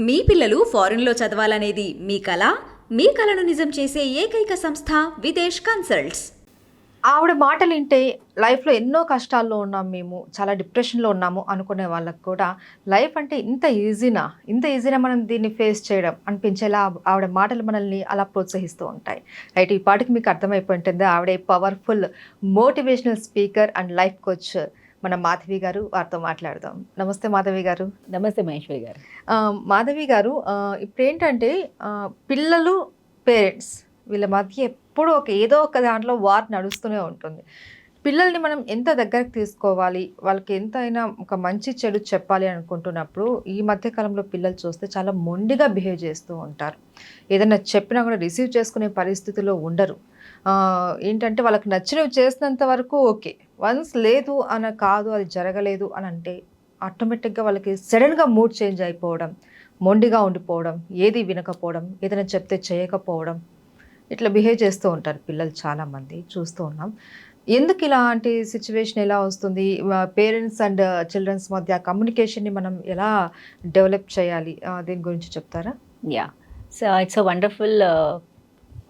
మీ పిల్లలు ఫారెన్లో చదవాలనేది మీ కళ? మీ కళను నిజం చేసే ఏకైక సంస్థ విదేశ్ కన్సల్ట్స్. ఆవిడ మాటలు వింటే లైఫ్లో ఎన్నో కష్టాల్లో ఉన్నాం మేము చాలా డిప్రెషన్లో ఉన్నాము అనుకునే వాళ్ళకు కూడా లైఫ్ అంటే ఇంత ఈజీనా? ఇంత ఈజీనా మనం దీన్ని ఫేస్ చేయడం? అనిపించేలా ఆవిడ మాటలు మనల్ని అలా ప్రోత్సహిస్తూ ఉంటాయి. రైట్ ఈ పాటికి మీకు అర్థమైపోయి ఉంటుంది ఆవిడ powerful motivational speaker and life coach. మన మాధవి గారు వారితో మాట్లాడదాం. నమస్తే మాధవి గారు. నమస్తే మహేశ్వరి గారు. మాధవి గారు ఇప్పుడు ఏంటంటే పిల్లలు పేరెంట్స్ వీళ్ళ మధ్య ఎప్పుడూ ఒక ఏదో ఒక దాంట్లో వార్ నడుస్తూనే ఉంటుంది. పిల్లల్ని మనం ఎంత దగ్గరకు తీసుకోవాలి? వాళ్ళకి ఎంత అయినా ఒక మంచి చెడు చెప్పాలి అనుకుంటున్నప్పుడు ఈ మధ్య కాలంలో పిల్లలు చూస్తే చాలా మొండిగా బిహేవ్ చేస్తూ ఉంటారు. ఏదైనా చెప్పినా కూడా రిసీవ్ చేసుకునే పరిస్థితిలో ఉండరు. ఏంటంటే వాళ్ళకి నచ్చినవి చేసినంత వరకు ఓకే. వన్స్ లేదు అన కాదు అది జరగలేదు అని అంటే ఆటోమేటిక్గా వాళ్ళకి సడన్గా మూడ్ చేంజ్ అయిపోవడం మొండిగా ఉండిపోవడం ఏది వినకపోవడం ఏదైనా చెప్తే చేయకపోవడం ఇట్లా బిహేవ్ చేస్తూ ఉంటారు పిల్లలు చాలామంది చూస్తూ ఉన్నాం. ఎందుకు ఇలాంటి సిచ్యువేషన్ ఎలా వస్తుంది? పేరెంట్స్ అండ్ చిల్డ్రన్స్ మధ్య కమ్యూనికేషన్ని మనం ఎలా డెవలప్ చేయాలి? దీని గురించి చెప్తారా? Yeah. So it's a wonderful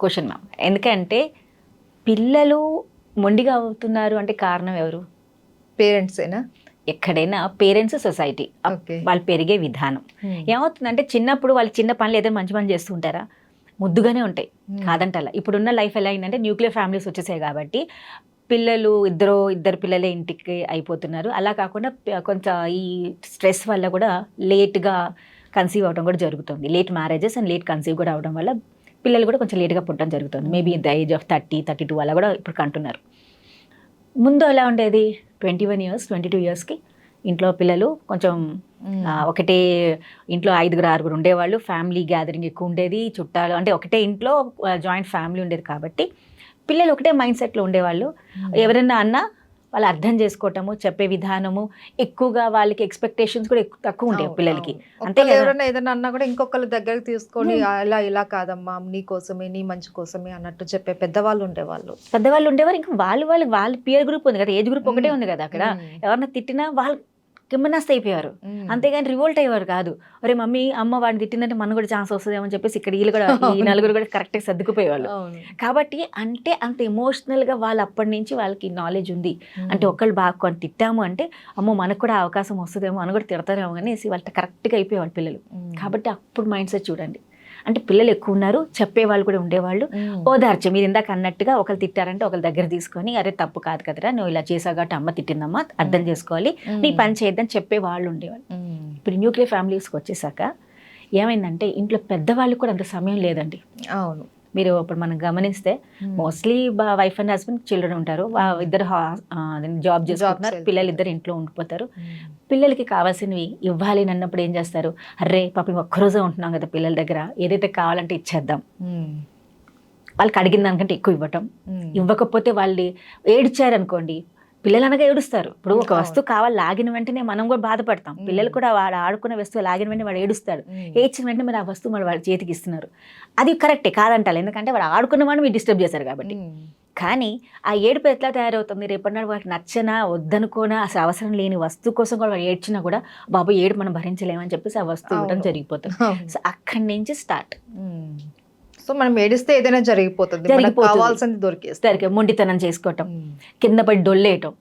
question ma'am. ఎందుకంటే పిల్లలు మొండిగా అవుతున్నారు అంటే కారణం ఎవరు? పేరెంట్స్ ఏనా ఎక్కడైనా పేరెంట్స్ సొసైటీ. వాళ్ళు పెరిగే విధానం. ఏమవుతుందంటే చిన్నప్పుడు వాళ్ళు చిన్న పనులు ఏదైనా మంచి పని చేస్తూ ఉంటారా? ముద్దుగానే ఉంటాయి. కాదంటలా. ఇప్పుడున్న లైఫ్ ఎలా అయిందంటే న్యూక్లియర్ ఫ్యామిలీస్ వచ్చేసాయి కాబట్టి పిల్లలు ఇద్దరు ఇద్దరు పిల్లలే ఇంటికి అయిపోతున్నారు. అలా కాకుండా కొంత ఈ స్ట్రెస్ వల్ల కూడా లేట్గా కన్సీవ్ అవడం కూడా జరుగుతుంది. Late marriages and late conceive కూడా అవడం వల్ల పిల్లలు కూడా కొంచెం లేట్గా పుట్టడం జరుగుతుంది. Maybe the age of thirty thirty two అలా కూడా ఇప్పుడు కంటున్నారు. ముందు ఎలా ఉండేది? Twenty one years twenty two ఇయర్స్కి ఇంట్లో పిల్లలు కొంచెం ఒకటే ఇంట్లో ఐదుగురు ఆరుగురు ఉండేవాళ్ళు. ఫ్యామిలీ గ్యాదరింగ్ ఎక్కువ ఉండేది. చుట్టాలు అంటే ఒకటే ఇంట్లో జాయింట్ ఫ్యామిలీ ఉండేది కాబట్టి పిల్లలు ఒకటే మైండ్ సెట్లో ఉండేవాళ్ళు. ఎవరైనా అన్నా వాళ్ళు అర్థం చేసుకోవటము చెప్పే విధానము ఎక్కువగా వాళ్ళకి ఎక్స్పెక్టేషన్స్ కూడా ఎక్కువ తక్కువ ఉండేవి పిల్లలకి. అంతే కదా? ఎవరైనా ఏదైనా అన్నా కూడా ఇంకొకళ్ళ దగ్గరికి తీసుకొని ఇలా ఇలా కాదమ్మా నీ కోసమే నీ మంచి కోసమే అన్నట్టు చెప్పే పెద్దవాళ్ళు ఉండేవాళ్ళు. పెద్దవాళ్ళు ఉండేవారు. ఇంకా వాళ్ళు వాళ్ళు వాళ్ళ పియర్ గ్రూప్ ఉంది కదా ఏజ్ గ్రూప్ ఒకటే ఉంది కదా అక్కడ. ఎవరన్నా తిట్టినా వాళ్ళు కిమ్మనస్త అయిపోయారు. అంతేగాని రివోల్ట్ అయ్యేవారు కాదు. అరే మమ్మీ అమ్మ వాడిని తిట్టిందంటే మనం కూడా ఛాన్స్ వస్తుందేమో అని చెప్పేసి ఇక్కడ వీళ్ళు కూడా ఈ నలుగురు కూడా కరెక్ట్గా సర్దుకుపోయేవాళ్ళు. కాబట్టి అంటే అంత ఎమోషనల్గా వాళ్ళు అప్పటి నుంచి వాళ్ళకి నాలెడ్జ్ ఉంది. అంటే ఒకళ్ళు బాగా కొన్ని తిట్టాము అంటే అమ్మో మనకు కూడా అవకాశం వస్తుందేమో అని కూడా తిడతారేమో అనేసి వాళ్ళ కరెక్ట్గా అయిపోయేవాళ్ళు పిల్లలు. కాబట్టి అప్పుడు మైండ్ సెట్ చూడండి. అంటే పిల్లలు ఎక్కువ ఉన్నారు చెప్పేవాళ్ళు కూడా ఉండేవాళ్ళు. ఓదార్చు మీరు ఇందాక అన్నట్టుగా ఒకరు తిట్టారంటే ఒకరి దగ్గర తీసుకొని అరే తప్పు కాదు కదరా నువ్వు ఇలా చేసావు కాబట్టి అమ్మ తిట్టిందమ్మా అర్థం చేసుకోవాలి. నీ పని చేయొద్దని చెప్పే వాళ్ళు ఉండేవాళ్ళు. ఇప్పుడు న్యూక్లియర్ ఫ్యామిలీస్కి వచ్చేసాక ఏమైందంటే ఇంట్లో పెద్దవాళ్ళు కూడా అంత సమయం లేదండి. అవును. మీరు ఇప్పుడు మనం గమనిస్తే mostly wife and husband children ఉంటారు. వా- ఇద్దరు జాబ్ చేసుకుంటున్నారు. పిల్లలు ఇద్దరు ఇంట్లో ఉండిపోతారు. పిల్లలకి కావాల్సినవి ఇవ్వాలి అని అన్నప్పుడు ఏం చేస్తారు? అర్రే పాపం ఒక్కరోజే ఉంటున్నాం కదా పిల్లల దగ్గర. ఏదైతే కావాలంటే ఇచ్చేద్దాం. ఉమ్. వాళ్ళకి అడిగిన దానికంటే ఎక్కువ ఇవ్వటం. ఇవ్వకపోతే వాళ్ళు ఏడ్చారు అనుకోండి పిల్లలు అనగా ఏడుస్తారు ఇప్పుడు ఒక. వస్తువు కావాలి లాగిన వెంటనే మనం కూడా బాధపడతాం. పిల్లలు కూడా వాడు ఆడుకున్న వస్తువు లాగిన వెంటనే వాడు ఏడుస్తాడు. ఏడ్చిన వెంటనే మీరు ఆ వస్తువు మరి వాళ్ళ చేతికి ఇస్తున్నారు అది కరెక్టే కాదంటారు ఎందుకంటే వాడు ఆడుకున్న వాడిని మీరు డిస్టర్బ్ చేశారు కాబట్టి. కానీ ఆ ఏడుపు ఎట్లా తయారవుతుంది రేపటినాడు వాడికి నచ్చనా వద్దనుకోనా అసలు అవసరం లేని వస్తువు కోసం కూడా వాడు ఏడ్చినా కూడా బాబు ఏడు మనం భరించలేమని చెప్పేసి ఆ వస్తువు ఇవ్వడం. జరిగిపోతుంది. సో అక్కడి నుంచి స్టార్ట్. సో మనం ఏడిస్తే ఏదైనా జరిగిపోతుంది. కావాల్సింది దొరికేస్తుంది. సరిగ్గా మొండితనం చేసుకోవటం. కింద పడి డొల్లేయటం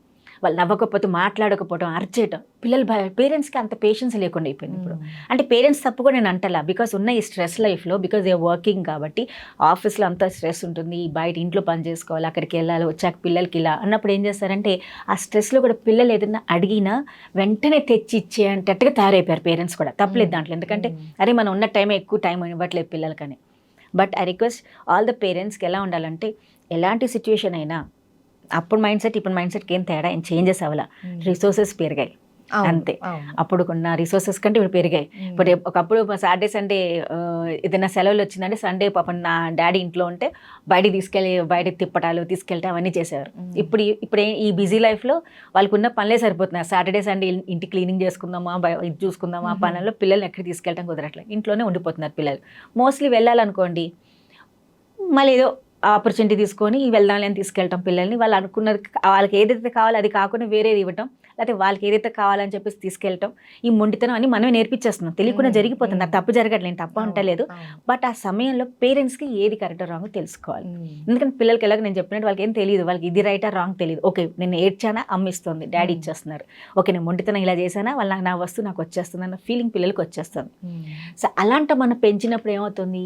వాళ్ళు నవ్వకపోతే మాట్లాడకపోవటం అరిచేయటం. పిల్లలు పేరెంట్స్కి అంత పేషెన్స్ లేకుండా అయిపోయింది ఇప్పుడు. అంటే పేరెంట్స్ తప్పు కూడా నేను అంటలా బికాస్ ఉన్న ఈ స్ట్రెస్ లైఫ్లో బికాజ్ ఏ వర్కింగ్ కాబట్టి ఆఫీస్లో అంతా స్ట్రెస్ ఉంటుంది. బయట ఇంట్లో పని చేసుకోవాలి అక్కడికి వెళ్ళాలి వచ్చాక పిల్లలకి ఇలా అన్నప్పుడు ఏం చేస్తారంటే ఆ స్ట్రెస్లో కూడా పిల్లలు ఏదైనా అడిగినా వెంటనే తెచ్చి ఇచ్చేటట్టుగా తయారైపోయారు పేరెంట్స్ కూడా. తప్పలేదు దాంట్లో. ఎందుకంటే అరే మనం ఉన్న టైం ఎక్కువ టైం ఇవ్వట్లేదు పిల్లలకని. But I request all the పేరెంట్స్కి ఎలా ఉండాలంటే ఎలాంటి సిచ్యువేషన్ అయినా అప్పుడు మైండ్ సెట్ ఇప్పుడు మైండ్ సెట్కి ఏం తేడా ఏం చేంజెస్ అవ్వాల. రిసోర్సెస్ పెరిగాయి. అవును, అంతే. అవును. అప్పుడు ఉన్న రిసోర్సెస్ కంటే ఇప్పుడు పెరిగాయి. ఇప్పుడు ఒకప్పుడు సాటర్డే సండే ఏదైనా సెలవులు వచ్చిందంటే సండే పాపం నా డాడీ ఇంట్లో ఉంటే బయటికి తీసుకెళ్ళి బయటకు తిప్పటాలు తీసుకెళ్ళటం అవన్నీ చేసేవారు. ఇప్పుడు ఇప్పుడు ఈ బిజీ లైఫ్లో వాళ్ళకు ఉన్న పనులే సరిపోతున్నారు సాటర్డే సండే ఇంటి క్లీనింగ్ చేసుకుందామా ఇది చూసుకుందామా. పనుల్లో పిల్లల్ని ఎక్కడికి తీసుకెళ్ళటం కుదరట్లేదు ఇంట్లోనే ఉండిపోతున్నారు పిల్లలు మోస్ట్లీ వెళ్ళాలనుకోండి మళ్ళీ ఏదో ఆపర్చునిటీ తీసుకొని వెళ్దాంలే అని తీసుకెళ్ళటం పిల్లల్ని వాళ్ళు అనుకున్నది వాళ్ళకి ఏదైతే కావాలో అది కాకుండా వేరేది ఇవ్వటం లేకపోతే వాళ్ళకి ఏదైతే కావాలని చెప్పేసి తీసుకెళ్ళటం ఈ మొండితనం అని మనమే నేర్పించేస్తున్నాం. తెలియకుండా. జరిగిపోతుంది. నాకు తప్పు జరగట్లేదు తప్ప ఉంటలేదు. బట్ ఆ సమయంలో పేరెంట్స్కి ఏది కరెక్ట్ రాంగ్ తెలుసుకోవాలి. ఎందుకంటే పిల్లలకి ఎలాగ నేను చెప్పినట్టు వాళ్ళకి ఏం తెలియదు. వాళ్ళకి ఇది రైటా రాంగ్ తెలియదు. ఓకే నేను ఏడ్చానా? అమ్మిస్తుంది. డాడీ. ఇచ్చేస్తున్నారు. ఓకే నేను మొండితనం ఇలా చేశానా? వాళ్ళ నా వస్తువు నాకు వచ్చేస్తుంది అన్న ఫీలింగ్ పిల్లలకి వచ్చేస్తుంది. సో అలాంటి మనం పెంచినప్పుడు ఏమవుతుంది?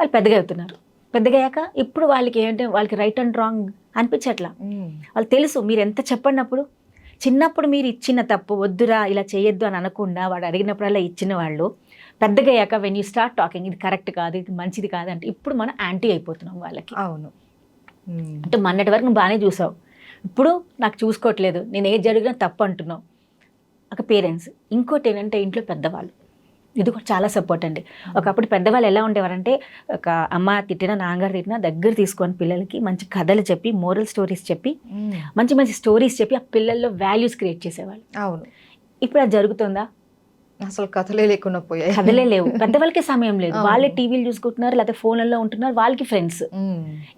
వాళ్ళు పెద్దగా అవుతున్నారు. పెద్దగా అయ్యాక ఇప్పుడు వాళ్ళకి ఏంటంటే వాళ్ళకి రైట్ అండ్ రాంగ్ అనిపించట్లా. వాళ్ళు తెలుసు. మీరు ఎంత చెప్పినప్పుడు చిన్నప్పుడు మీరు ఇచ్చిన తప్పు వద్దురా ఇలా చేయొద్దు అని అనకుండా వాడు అడిగినప్పుడల్లా ఇచ్చిన వాళ్ళు పెద్దగా అయ్యాక వెన్ యూ స్టార్ట్ టాకింగ్ ఇది కరెక్ట్ కాదు ఇది మంచిది కాదు అంటే ఇప్పుడు మనం యాంటీ అయిపోతున్నాం వాళ్ళకి. అవును. అంటే మొన్నటి వరకు నువ్వు బాగానే చూసావు. ఇప్పుడు నాకు చూసుకోవట్లేదు నేను ఏది జరిగినా తప్పు అంటున్నావు. ఒక పేరెంట్స్ ఇంకోటి ఏంటంటే ఇంట్లో పెద్దవాళ్ళు. ఇది కూడా చాలా సపోర్ట్ అండి. ఒకప్పుడు పెద్దవాళ్ళు ఎలా ఉండేవారంటే ఒక అమ్మ తిట్టినా నాన్నగారు తిట్టినా దగ్గర తీసుకొని పిల్లలకి మంచి కథలు చెప్పి మోరల్ స్టోరీస్ చెప్పి. మంచి మంచి స్టోరీస్ చెప్పి ఆ పిల్లల్లో వాల్యూస్ క్రియేట్ చేసేవాళ్ళు. అవును. ఇప్పుడు అది జరుగుతుందా? అసలు కథలే లేకుండా పోయాయి. కథలే లేవు. పెద్దవాళ్ళకి సమయం లేదు. వాళ్ళే టీవీలు చూసుకుంటున్నారు లేకపోతే ఫోన్లలో ఉంటున్నారు వాళ్ళకి ఫ్రెండ్స్.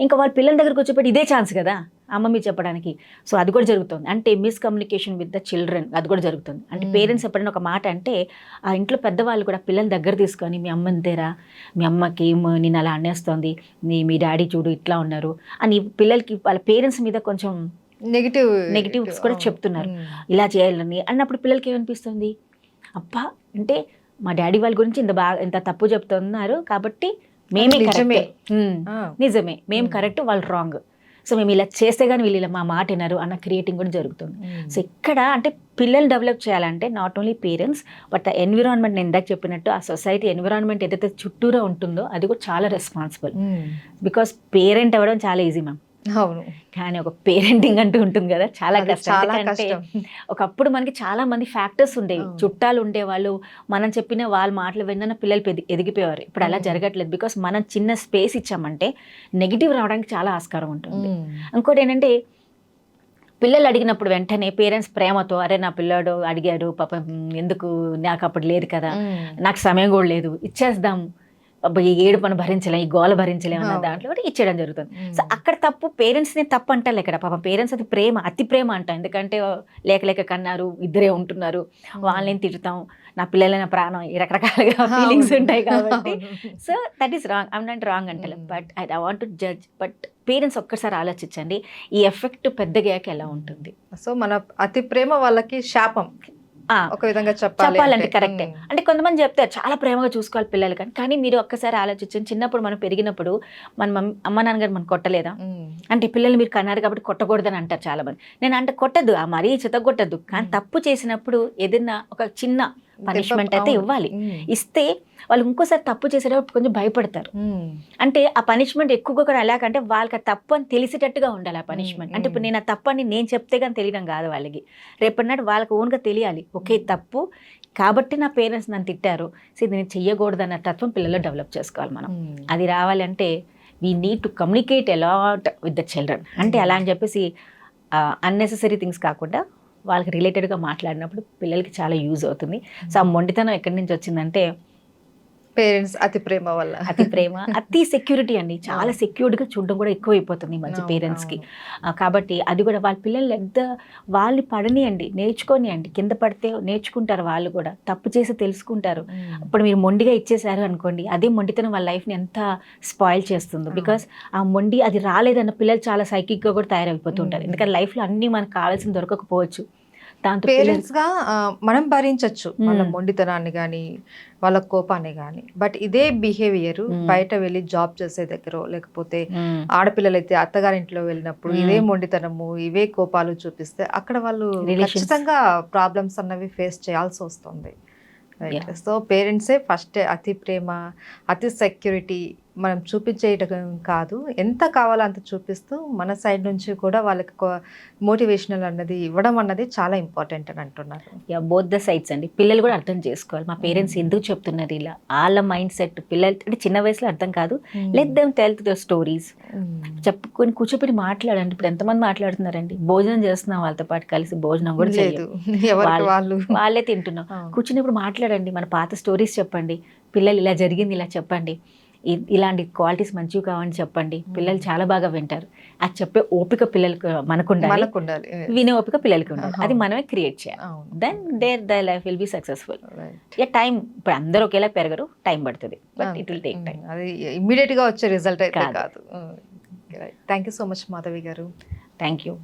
ఇంకా వాళ్ళ పిల్లల దగ్గరకు వచ్చేప్పటి ఇదే ఛాన్స్ కదా? అమ్మ మీరు చెప్పడానికి. సో అది కూడా జరుగుతుంది. అంటే మిస్కమ్యూనికేషన్ విత్ ద చిల్డ్రన్ అది కూడా జరుగుతుంది. అంటే. పేరెంట్స్ ఎప్పుడైనా ఒక మాట అంటే ఆ ఇంట్లో పెద్దవాళ్ళు కూడా పిల్లల దగ్గర తీసుకొని మీ అమ్మ అంతేరా? మీ అమ్మకి నేను అలా అనేస్తోంది. మీ మీ డాడీ చూడు ఇట్లా ఉన్నారు. అని పిల్లలకి వాళ్ళ పేరెంట్స్ మీద కొంచెం నెగిటివ్ Negatives కూడా. చెప్తున్నారు. ఇలా చేయాలని అన్నప్పుడు పిల్లలకి ఏమనిపిస్తుంది? అబ్బా అంటే మా డాడీ వాళ్ళ గురించి ఇంత బాగా ఇంత తప్పు చెప్తున్నారు కాబట్టి మేమే నిజమే. నిజమే. మేము. కరెక్ట్ వాళ్ళు రాంగ్ సో మేము ఇలా చేస్తే కానీ వీళ్ళు ఇలా మా మాట వినరు అన్న క్రియేటింగ్ కూడా జరుగుతుంది. సో ఇక్కడ అంటే పిల్లలు డెవలప్ చేయాలంటే not only parents but environment నేను ఇందాక చెప్పినట్టు ఆ సొసైటీ ఎన్విరాన్మెంట్ ఏదైతే చుట్టూరా ఉంటుందో అది కూడా చాలా రెస్పాన్సిబుల్. బికాస్ పేరెంట్ అవ్వడం చాలా ఈజీ మ్యామ్ అవును కానీ ఒక పేరెంటింగ్ అంటూ ఉంటుంది కదా చాలా కష్టం చాలా ఎందుకంటే కష్టం ఒకప్పుడు మనకి చాలా మంది ఫ్యాక్టర్స్ ఉండేవి. చుట్టాలు ఉండేవాళ్ళు మనం చెప్పిన వాళ్ళ మాటలు విన్న పిల్లలు ఎదిగిపోయేవారు ఇప్పుడు అలా. జరగట్లేదు బికాస్ మనం చిన్న స్పేస్ ఇచ్చామంటే నెగిటివ్ రావడానికి చాలా ఆస్కారం ఉంటుంది. ఇంకోటి ఏంటంటే పిల్లలు అడిగినప్పుడు వెంటనే పేరెంట్స్ ప్రేమతో అరే నా పిల్లాడు అడిగాడు పాపం ఎందుకు నాకు అప్పుడు లేదు కదా. నాకు సమయం కూడా లేదు ఇచ్చేద్దాం ఈ ఏడు పని భరించలేం ఈ గోల భరించలేం అన్న. దాంట్లో కూడా ఇచ్చేయడం జరుగుతుంది. సో అక్కడ తప్పు పేరెంట్స్ని తప్పు అంటారు ఇక్కడ పాపం పేరెంట్స్ అది ప్రేమ అతి ప్రేమ అంట. ఎందుకంటే లేక లేక కన్నారు ఇద్దరే ఉంటున్నారు వాళ్ళని తిడతాం నా పిల్లలైన ప్రాణం ఈ రకరకాలుగా. ఫీలింగ్స్ ఉంటాయి కాబట్టి. So that is wrong I'm not wrong అంటే. But I want to judge but parents ఒక్కసారి ఆలోచించండి. ఈ ఎఫెక్ట్ పెద్దగాక ఎలా ఉంటుంది? సో మన అతి ప్రేమ వాళ్ళకి శాపం. ఒక విధంగా చెప్పాలి చెప్పాలంటే అంటే. కరెక్టే ఉమ్. అంటే కొంతమంది చెప్తారు చాలా ప్రేమగా చూసుకోవాలి పిల్లలు కానీ కానీ మీరు ఒక్కసారి ఆలోచించండి చిన్నప్పుడు మనం పెరిగినప్పుడు మన మమ్- అమ్మ నాన్నగారు మనం కొట్టలేదా. అంటే పిల్లలు మీరు కన్నారు కాబట్టి కొట్టకూడదని అంటారు చాలా మంది నేను అంటే కొట్టద్దు ఆ మరీ చితగొట్టద్దు కానీ. తప్పు చేసినప్పుడు ఏదైనా ఒక చిన్న పనిష్మెంట్ అయితే. ఇవ్వాలి. ఇస్తే వాళ్ళు ఇంకోసారి తప్పు చేసేటప్పుడు కొంచెం భయపడతారు. అంటే ఆ పనిష్మెంట్ ఎక్కువగా కూడా ఎలాగంటే వాళ్ళకి ఆ తప్పు అని తెలిసేటట్టుగా ఉండాలి ఆ పనిష్మెంట్. అంటే ఇప్పుడు నేను ఆ తప్పు అని నేను చెప్తే కానీ తెలియడం కాదు వాళ్ళకి రేపటినాడు వాళ్ళకి ఓన్గా తెలియాలి ఓకే. తప్పు కాబట్టి నా పేరెంట్స్ నన్ను తిట్టారు సో ఇది నేను చెయ్యకూడదు అన్న తత్వం పిల్లల్లో డెవలప్ చేసుకోవాలి మనం. అది రావాలంటే we need to communicate a lot with the children అంటే. అలా అని చెప్పేసి అన్నెసెసరీ థింగ్స్ కాకుండా వాళ్ళకి రిలేటెడ్గా మాట్లాడినప్పుడు పిల్లలకి చాలా యూజ్ అవుతుంది. సో ఆ మొండితనం ఎక్కడి నుంచి వచ్చిందంటే పేరెంట్స్ అతి ప్రేమ వల్ల అతి ప్రేమ అతి సెక్యూరిటీ అండి చాలా అవును. సెక్యూర్డ్గా చూడడం కూడా ఎక్కువ అయిపోతుంది అవును, పేరెంట్స్కి అవును. కాబట్టి అది కూడా వాళ్ళ పిల్లలు ఎంత వాళ్ళు పడనియండి నేర్చుకోనియండి కింద పడితే నేర్చుకుంటారు వాళ్ళు కూడా తప్పు చేసి తెలుసుకుంటారు ఉమ్. ఇప్పుడు మీరు మొండిగా ఇచ్చేసారు అనుకోండి అదే మొండితనం వాళ్ళ లైఫ్ని ఎంత స్పాయిల్ చేస్తుందో. బికాస్ ఆ మొండి అది రాలేదన్న పిల్లలు చాలా సైకిక్గా కూడా తయారైపోతుంటారు. ఎందుకంటే లైఫ్లో అన్నీ మనకు కావాల్సిన దొరకకపోవచ్చు పేరెంట్స్గా మనం భరించవచ్చు వాళ్ళ. మొండితనాన్ని కానీ వాళ్ళ కోపాన్ని కానీ బట్ ఇదే బిహేవియర్. బయట వెళ్ళి జాబ్ చేసే దగ్గర లేకపోతే Mm. ఆడపిల్లలైతే అత్తగారింట్లో వెళ్ళినప్పుడు. ఇదే మొండితనము ఇవే కోపాలు చూపిస్తే అక్కడ వాళ్ళు. ఖచ్చితంగా ప్రాబ్లమ్స్ అన్నవి ఫేస్ చేయాల్సి వస్తుంది. సో పేరెంట్సే ఫస్ట్ అతి ప్రేమ అతి సెక్యూరిటీ మనం చూపించేయటం కాదు. ఎంత కావాలో అంత చూపిస్తూ మన సైడ్ నుంచి కూడా వాళ్ళకి మోటివేషనల్ అన్నది ఇవ్వడం అన్నది చాలా ఇంపార్టెంట్ అని అంటున్నారు. యా బోత్ ద సైడ్స్ అండి. పిల్లలు కూడా అర్థం చేసుకోవాలి. మా పేరెంట్స్ Mm. ఎందుకు చెప్తున్నారు ఇలా? వాళ్ళ మైండ్ సెట్ పిల్లలు అంటే చిన్న వయసులో అర్థం కాదు. Let them tell the stories చెప్పుకొని కూర్చోపెట్టి మాట్లాడండి. ఇప్పుడు ఎంతమంది మాట్లాడుతున్నారండి? భోజనం చేస్తున్నాం వాళ్ళతో పాటు కలిసి భోజనం కూడా లేదు. చేయదు వాళ్ళు- వాళ్ళు? తింటున్నాం. కూర్చున్నప్పుడు మాట్లాడండి. మన పాత స్టోరీస్ చెప్పండి. పిల్లలు ఇలా జరిగింది ఇలా చెప్పండి. ఇలాంటి క్వాలిటీస్ మంచివి కావని చెప్పండి. పిల్లలు చాలా బాగా వింటారు. అది చెప్పే ఓపిక పిల్లలకు మనకుండాలి. మనకు ఉండాలి వినే ఓపిక పిల్లలకి ఉండాలి. అది మనమే క్రియేట్ చేయాలి. Then there the life will be successful. ఇక టైం ఇప్పుడు అందరూ ఒకేలా పెరగరు టైం పడుతుంది. But. It will take time అది ఇమ్మీడియట్గా వచ్చే రిజల్ట్ అయితే కాదు. కాదు. Thank you so much Madhavi గారు. Thank you